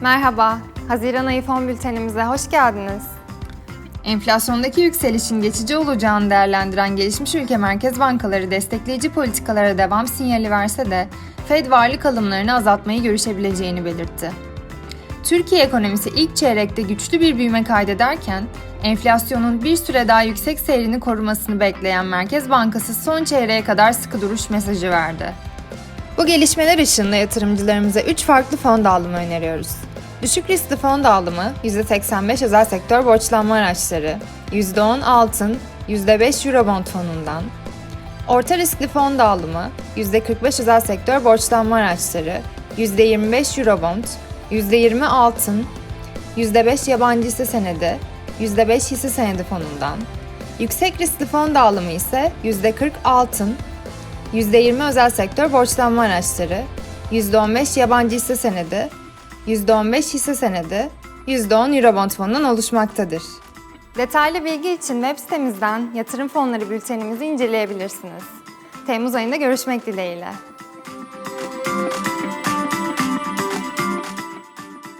Merhaba, Haziran ayı fon bültenimize hoş geldiniz. Enflasyondaki yükselişin geçici olacağını değerlendiren gelişmiş ülke merkez bankaları destekleyici politikalara devam sinyali verse de Fed varlık alımlarını azaltmayı görüşebileceğini belirtti. Türkiye ekonomisi ilk çeyrekte güçlü bir büyüme kaydederken, enflasyonun bir süre daha yüksek seyrini korumasını bekleyen Merkez Bankası son çeyreğe kadar sıkı duruş mesajı verdi. Bu gelişmeler ışığında yatırımcılarımıza 3 farklı fon dağılımı öneriyoruz. Düşük riskli fon dağılımı %85 özel sektör borçlanma araçları, %10 altın, %5 Eurobond fonundan. Orta riskli fon dağılımı %45 özel sektör borçlanma araçları, %25 Eurobond, %20 altın, %5 yabancı hisse senedi, %5 hisse senedi fonundan. Yüksek riskli fon dağılımı ise %40 altın, %20 özel sektör borçlanma araçları, %15 yabancı hisse senedi, %15 hisse senedi, %10 Eurobond fonundan oluşmaktadır. Detaylı bilgi için web sitemizden yatırım fonları bültenimizi inceleyebilirsiniz. Temmuz ayında görüşmek dileğiyle.